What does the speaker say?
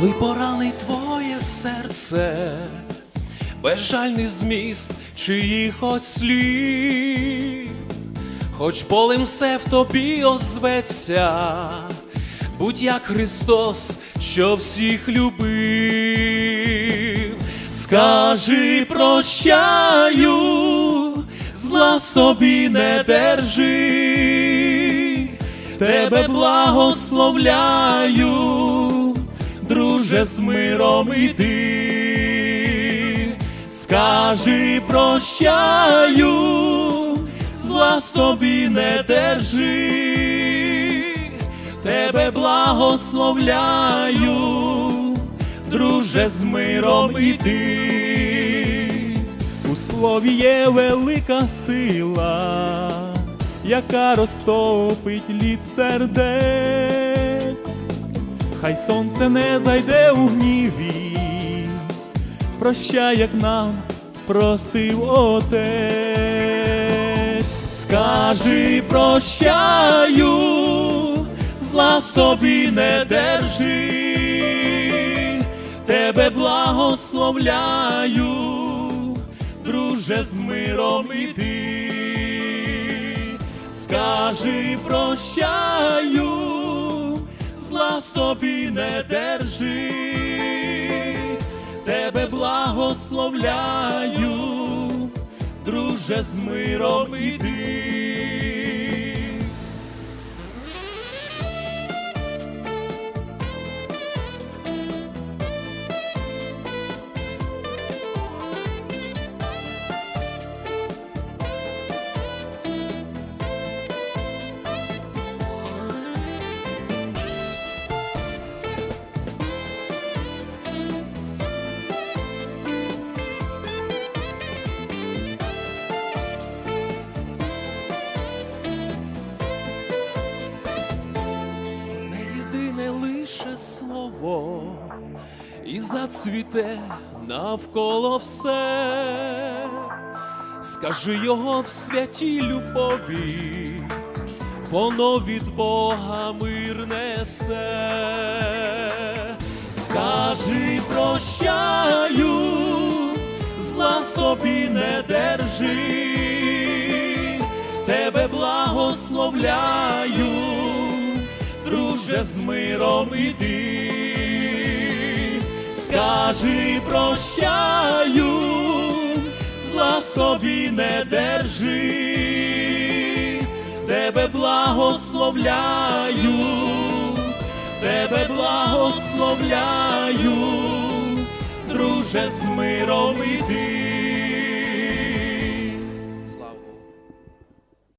коли поранить твоє серце, безжальний зміст чиїхось слів, хоч болем все в тобі озветься, будь як Христос, що всіх любив, скажи прощаю, зла собі не держи, тебе благословляю, друже, з миром іди, скажи прощаю, зла собі не держи, тебе благословляю, друже, з миром іди. У слові є велика сила, яка розтопить лід сердець. Хай сонце не зайде у гніві, прощай, як нам простив отець. Скажи прощаю, зла собі не держи, тебе благословляю, друже, з миром іди, скажи прощаю, зла собі не держи, тебе благословляю друже, з миром іди. І зацвіте навколо все. Скажи його в святій любові, воно від Бога мир несе. Скажи прощаю, зла собі не держи, тебе благословляю друже, з миром іди, скажи прощаю, зла собі не держи, тебе благословляю, тебе благословляю, друже, з миром іди.